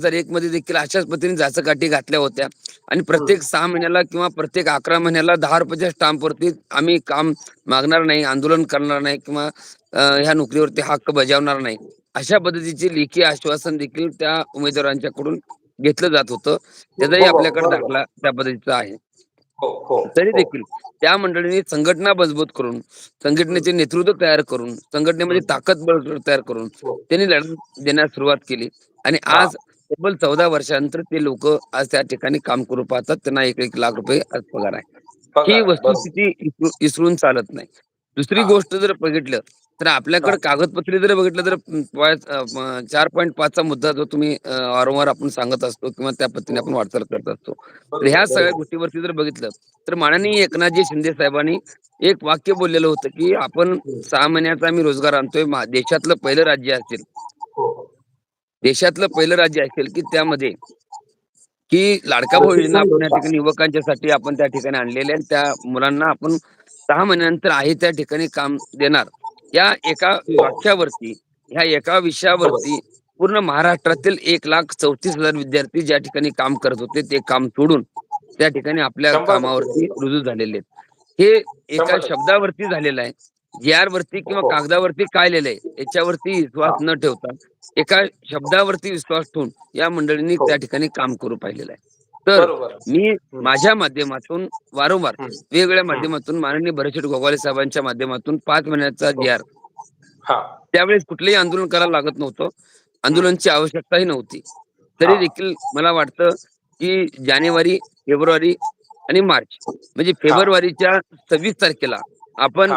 हजार एक मध्ये देखील अशाच पद्धतीने जाचकाठी घातल्या होत्या आणि प्रत्येक सहा महिन्याला किंवा प्रत्येक अकरा महिन्याला दहा रुपयाच्या स्टॅम्पवरती आम्ही काम मागणार नाही आंदोलन करणार नाही किंवा ह्या नोकरीवरती हक्क बजावणार नाही अशा पद्धतीचे लेखी आश्वासन देखील त्या उमेदवारांच्याकडून घेतलं जात होतं त्याचाही हो, आपल्याकडे बरोबर. दाखला त्या पद्धतीचा आहे हो हो तरी हो. देखील त्या मंडळींनी संघटना मजबूत करून संघटनेचे नेतृत्व तयार करून संघटनेमध्ये ताकद बळ तयार करून हो. त्यांनी लढत देण्यास सुरुवात केली आणि हा. आज तब्बल चौदा वर्षानंतर ते लोक आज त्या ठिकाणी काम करू पाहतात. त्यांना एक एक लाख रुपये आज पगार आहे. ही. वस्तुस्थिती इसरू- इसरून चालत नाही. दुसरी. गोष्ट जर बघितलं तर आपल्याकडे कागदपत्रे जर बघितलं तर पाच- चार पॉईंट पाचचा मुद्दा जो तुम्ही वारंवार आपण सांगत असतो किंवा त्या पद्धतीने आपण वाटचाल करत असतो. तर ह्या सगळ्या गोष्टीवरती जर बघितलं तर माननीय एकनाथजी शिंदे साहेबांनी एक वाक्य बोललेलं होतं की आपण सहा महिन्याचा आम्ही रोजगार आणतोय. देशातलं पहिलं राज्य असेल. देशातलं पहिलं राज्य असेल की त्यामध्ये की लाडका भाऊ योजना आपण या. ठिकाणी युवकांच्यासाठी आपण त्या ठिकाणी आणलेले आणि त्या मुलांना आपण सहा महिन्यानंतर आहे त्या ठिकाणी काम देणार या एका वाक्यावरती ह्या एका विषयावरती पूर्ण महाराष्ट्रातील एक लाख चौतीस हजार विद्यार्थी ज्या ठिकाणी काम करत होते ते काम सोडून त्या ठिकाणी आपल्या. कामावरती रुजू झालेले आहेत हे एका. शब्दावरती झालेलं आहे जी आर वरती किंवा हो. कागदावरती काय लिहिलंय याच्यावरती विश्वास न ठेवता एका शब्दावरती विश्वास ठेवून या मंडळींनी हो. त्या ठिकाणी काम करू पाहिलेलं आहे. तर मी माझ्या माध्यमातून वारंवार. वेगवेगळ्या माध्यमातून माननीय भरतशेठ गोगावले साहेबांच्या माध्यमातून पाच महिन्याचा जी आर हा. त्यावेळेस कुठलंही आंदोलन करायला लागत नव्हतं. आंदोलनाची आवश्यकताही नव्हती. तरी. देखील मला वाटतं की जानेवारी फेब्रुवारी आणि मार्च म्हणजे फेब्रुवारीच्या सव्वीस तारखेला आपण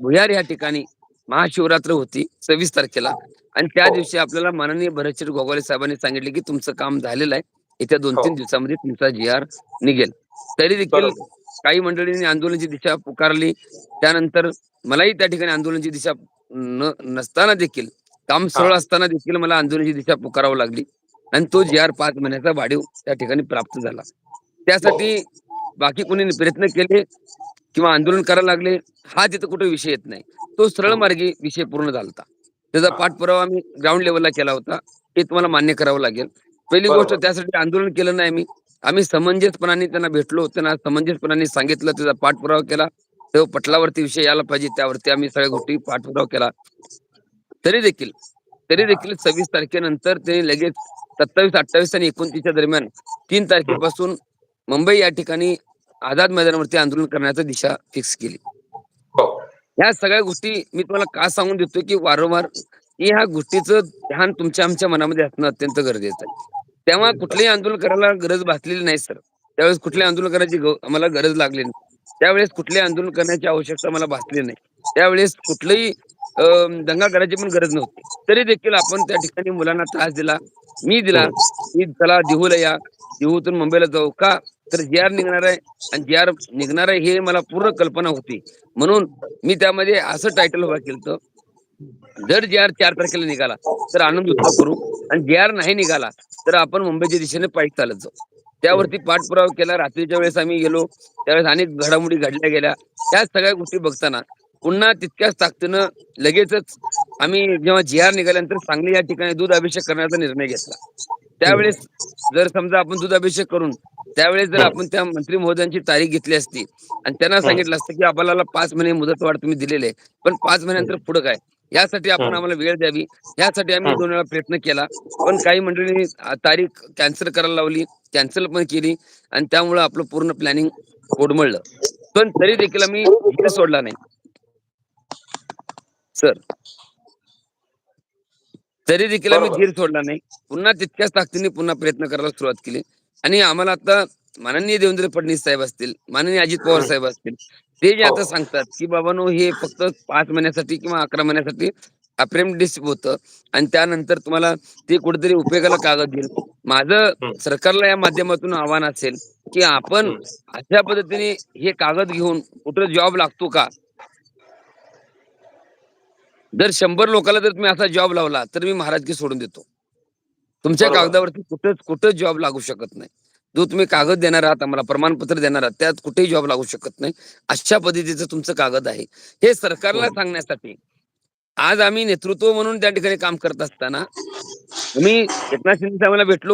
भुयार या ठिकाणी महाशिवरात्र होती सव्वीस तारखेला आणि त्या हो. दिवशी आपल्याला माननीय भरतशेठ गोगावले साहेबांनी सांगितले की तुमचं काम झालेलं आहे येत्या दोन तीन हो. दिवसामध्ये तुमचा जी आर निघेल तरी देखील. काही मंडळींनी आंदोलनाची दिशा पुकारली त्यानंतर मलाही त्या ठिकाणी आंदोलनाची दिशा न नसताना देखील काम सरळ हा. असताना देखील मला आंदोलनाची दिशा पुकारावं लागली आणि तो जी आर पाच महिन्याचा वाढीव त्या ठिकाणी प्राप्त झाला त्यासाठी बाकी कोणी प्रयत्न केले किंवा आंदोलन करायला लागले हा तिथं कुठे विषय येत नाही. तो सरळ मार्गी विषय पूर्ण झाला त्याचा हा. पाठपुरावा आम्ही ग्राउंड लेवलला केला होता. हे तुम्हाला मान्य करावं लागेल. पहिली. गोष्ट त्यासाठी आंदोलन केलं नाही आम्ही. आम्ही समंजसपणाने त्यांना भेटलो त्यांना समंजसपणाने सांगितलं त्याचा पाठपुरावा केला. तो पटलावरती विषय यायला पाहिजे त्यावरती आम्ही सगळ्या गोष्टी पाठपुरावा केला. तरी देखील तरी देखील सव्वीस तारखेनंतर ते लगेच सत्तावीस अठ्ठावीस आणि एकोणतीसच्या दरम्यान तीन तारखेपासून मुंबई या ठिकाणी आझाद मैदानावरती आंदोलन करण्याचा दिशा फिक्स केली. हो. ह्या सगळ्या गोष्टी मी तुम्हाला का सांगून देतो की वारंवार की ह्या गोष्टीचं ध्यान तुमच्या आमच्या मनामध्ये असणं अत्यंत गरजेचं आहे. तेव्हा कुठलंही आंदोलन करायला गरज भासलेली नाही सर. त्यावेळेस कुठल्याही आंदोलन करायची आम्हाला गरज लागली नाही. त्यावेळेस कुठल्याही आंदोलन करण्याची आवश्यकता मला भासली नाही. त्यावेळेस कुठलंही दंगा करायची पण गरज नव्हती. तरी देखील आपण त्या ठिकाणी मुलांना त्रास दिला. मी दिला. की चला देहूला या. देहूतून मुंबईला जाऊ का? तर जी आर निघणार आहे. आणि जी आर निघणार आहे हे मला पूर्ण कल्पना होती. म्हणून मी त्यामध्ये असं टायटल उभा केलं जर जी आर चार तारखेला निघाला तर आनंद उत्सव करू. आणि जी आर नाही निघाला तर आपण मुंबईच्या दिशेने पायी चालत जाऊ. त्यावरती पाठपुरावा केला. रात्रीच्या वेळेस आम्ही गेलो. त्यावेळेस अनेक घडामोडी घडल्या गेल्या. त्या सगळ्या गोष्टी बघताना पुन्हा तितक्याच ताकदीनं लगेचच आम्ही जेव्हा जी आर निघाल्यानंतर सांगली या ठिकाणी दूध अभिषेक करण्याचा निर्णय घेतला. त्यावेळेस जर समजा आपण दूध अभिषेक करून त्यावेळेस जर आपण त्या मंत्री महोदयांची तारीख घेतली असती आणि त्यांना सांगितलं असतं की आपल्याला पाच महिने मुदतवाढ तुम्ही दिलेले आहे पण पाच महिन्यानंतर पुढे काय? यासाठी आपण. आम्हाला वेळ द्यावी. यासाठी आम्ही. दोन वेळा प्रयत्न केला. पण काही मंडळींनी तारीख कॅन्सल करायला लावली कॅन्सल पण केली आणि त्यामुळे आपलं पूर्ण प्लॅनिंग कोडमळलं पण तरी देखील आम्ही सोडला नाही. सर तरी देखील आम्ही. धीर सोडला नाही पुन्हा तितक्याच ताकदीने पुन्हा प्रयत्न करायला सुरुवात केली आणि आम्हाला आता माननीय देवेंद्र फडणवीस साहेब असतील माननीय अजित पवार. साहेब असतील ते जे हो. आता सांगतात की बाबानो हे फक्त पाच महिन्यासाठी किंवा अकरा महिन्यासाठी अप्रेंटिस होतं आणि त्यानंतर तुम्हाला ते कुठेतरी उपयोगाला कागद देईल माझं. सरकारला या माध्यमातून आव्हान असेल की आपण. अशा पद्धतीने हे कागद घेऊन कुठं जॉब लागतो का जर शंभर लोकांना जर तुम्ही असा जॉब लावला तर मी महाराजकी सोडून देतो. तुमच्या. कागदावरती कुठंच कुठंच जॉब लागू शकत नाही. जो तुम्ही कागद देणार आहात आम्हाला प्रमाणपत्र देणार आहात त्यात कुठेही जॉब लागू शकत नाही. अशा पद्धतीचं तुमचं कागद आहे. हे सरकारला. सांगण्यासाठी आज आम्ही नेतृत्व म्हणून त्या ठिकाणी काम करत असताना आम्ही एकनाथ शिंदे साहेबांना भेटलो.